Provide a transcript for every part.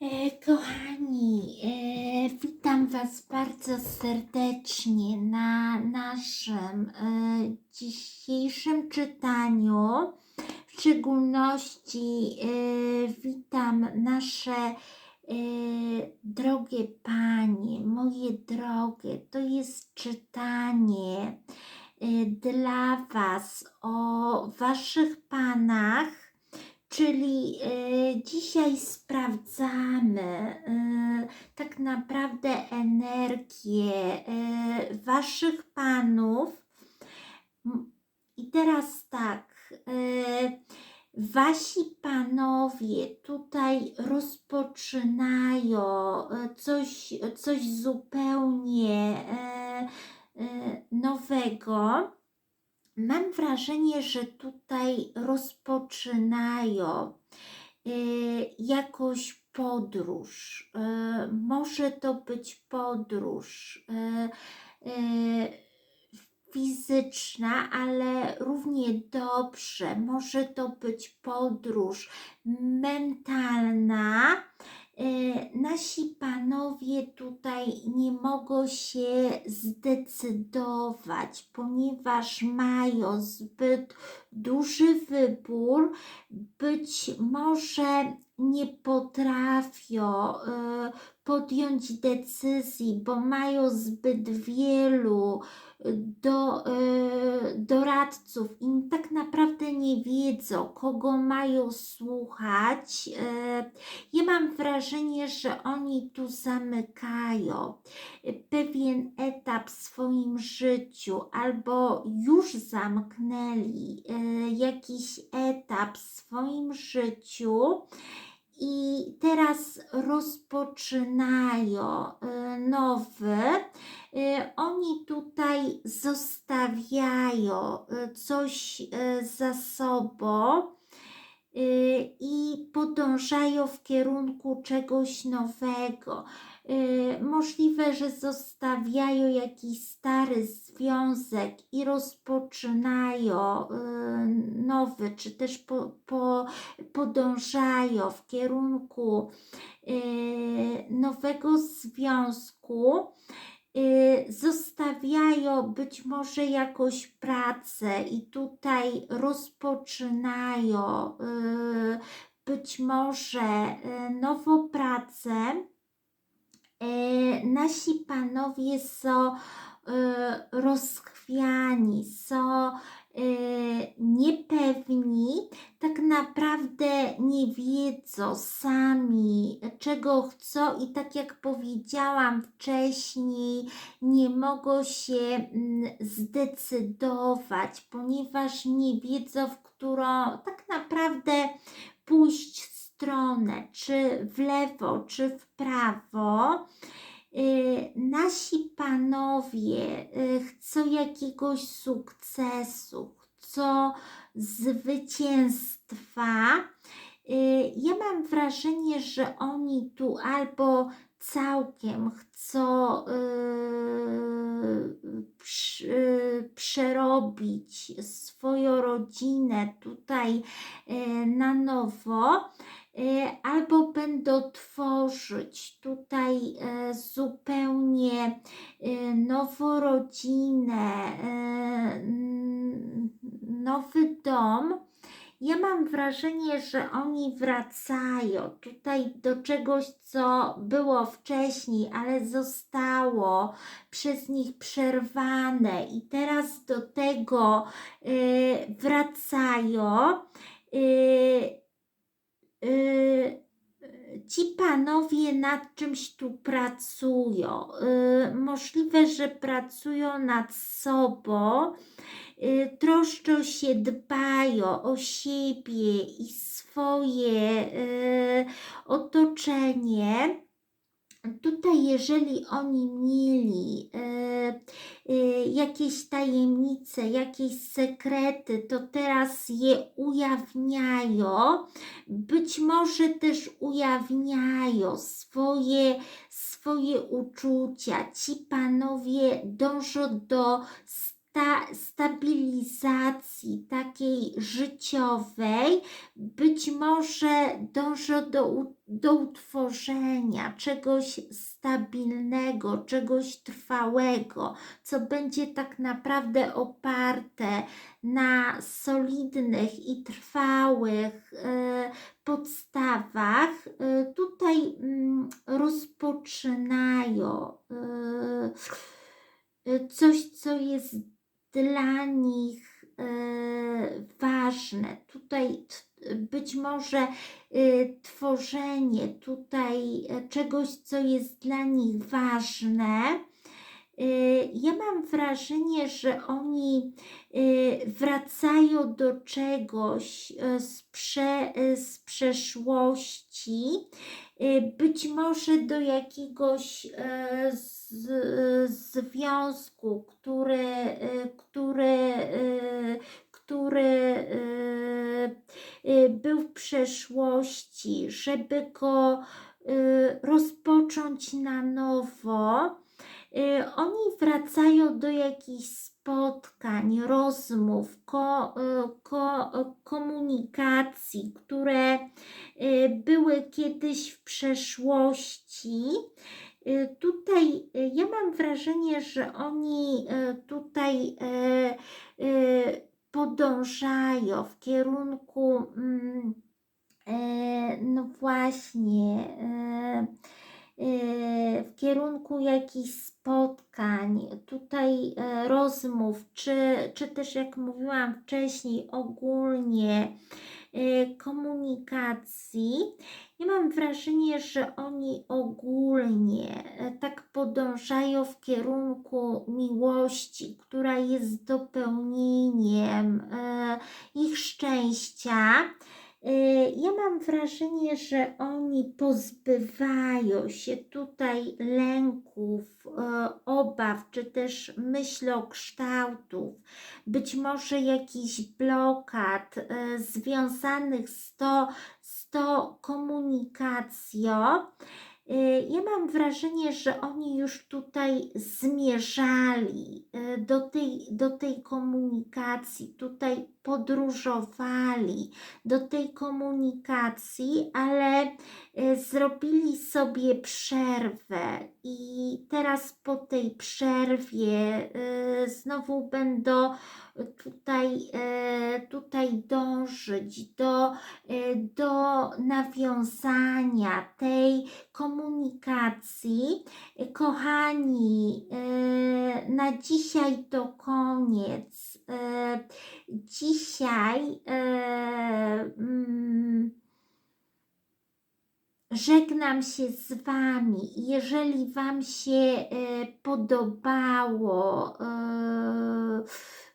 E, kochani, e, witam Was bardzo serdecznie na naszym e, dzisiejszym czytaniu. W szczególności witam nasze drogie Panie, moje drogie. To jest czytanie dla Was o Waszych Panach Czyli dzisiaj sprawdzamy y, tak naprawdę energię y, Waszych panów. I teraz tak, y, Wasi panowie tutaj rozpoczynają coś, coś zupełnie nowego. Mam wrażenie, że tutaj rozpoczynają jakąś podróż. Y, może to być podróż y, y, fizyczna, ale równie dobrze może to być podróż mentalna. Nasi panowie tutaj nie mogą się zdecydować, ponieważ mają zbyt duży wybór, być może nie potrafią y, podjąć decyzji, bo mają zbyt wielu y, do, y, doradców i tak naprawdę nie wiedzą, kogo mają słuchać. Y, Ja mam wrażenie, że oni tu zamykają y, pewien etap w swoim życiu, albo już zamknęli y, jakiś etap w swoim życiu i teraz rozpoczynają y, nowy. Y, Oni tutaj zostawiają y, coś za sobą i podążają w kierunku czegoś nowego. Y, Możliwe, że zostawiają jakiś stary związek i rozpoczynają y, nowy, czy też po, po, podążają w kierunku y, nowego związku. Zostawiają być może jakąś pracę i tutaj rozpoczynają być może nową pracę. Y, Nasi panowie są y, rozchwiani, są y, niepewni, tak naprawdę nie wiedzą sami, czego chcą, i tak jak powiedziałam wcześniej, nie mogą się mm, zdecydować, ponieważ nie wiedzą, w którą tak naprawdę pójść stronę, czy w lewo, czy w prawo. Y, Nasi panowie y, chcą jakiegoś sukcesu, chcą zwycięstwa. Y, Ja mam wrażenie, że oni tu albo całkiem chcą przerobić swoją rodzinę tutaj na nowo, albo będą tworzyć tutaj y, zupełnie y, nową rodzinę, y, n- nowy dom. Ja mam wrażenie, że oni wracają tutaj do czegoś, co było wcześniej, ale zostało przez nich przerwane, i teraz do tego wracają. Y, y, ci panowie nad czymś tu pracują. Y, możliwe, że pracują nad sobą, y, troszczą się, dbają o siebie i swoje otoczenie. Tutaj, jeżeli oni mieli y, y, jakieś tajemnice, jakieś sekrety, to teraz je ujawniają. Być może też ujawniają swoje, swoje uczucia. Ci panowie dążą do sta, stabilizacji takiej życiowej, być może dążę do, do utworzenia czegoś stabilnego, czegoś trwałego, co będzie tak naprawdę oparte na solidnych i trwałych e, podstawach. E, tutaj mm, rozpoczynają e, e, coś, co jest dla nich e, ważne. Tutaj być może e, tworzenie tutaj e, czegoś, co jest dla nich ważne. Ja mam wrażenie, że oni wracają do czegoś z, prze, z przeszłości, być może do jakiegoś e, z, związku, który, e, który, e, który był w przeszłości, żeby go rozpocząć na nowo. Y, Oni wracają do jakichś spotkań, rozmów, ko, y, ko, komunikacji, które y, były kiedyś w przeszłości. Y, Tutaj y, ja mam wrażenie, że oni y, tutaj y, y, podążają w kierunku, mm, no właśnie, w kierunku jakichś spotkań, tutaj e, rozmów, czy, czy też jak mówiłam wcześniej, ogólnie e, komunikacji. Ja mam wrażenie, że oni ogólnie e, tak podążają w kierunku miłości, która jest dopełnieniem e, ich szczęścia. Y, Ja mam wrażenie, że oni pozbywają się tutaj lęków, e, obaw, czy też myślokształtów, być może jakichś blokad e, związanych z to, z tą komunikacją. Ja mam wrażenie, że oni już tutaj zmierzali do tej, do tej komunikacji, tutaj podróżowali do tej komunikacji, ale y, zrobili sobie przerwę i teraz po tej przerwie y, znowu będą tutaj, y, tutaj dążyć do, do nawiązania tej komunikacji. Kochani, na dzisiaj to koniec. Dzisiaj y, mm, żegnam się z Wami. Jeżeli Wam się e, podobało e,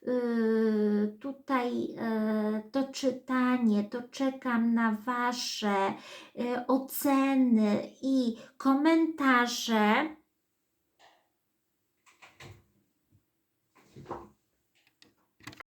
e, tutaj e, to czytanie, to czekam na Wasze e, oceny i komentarze.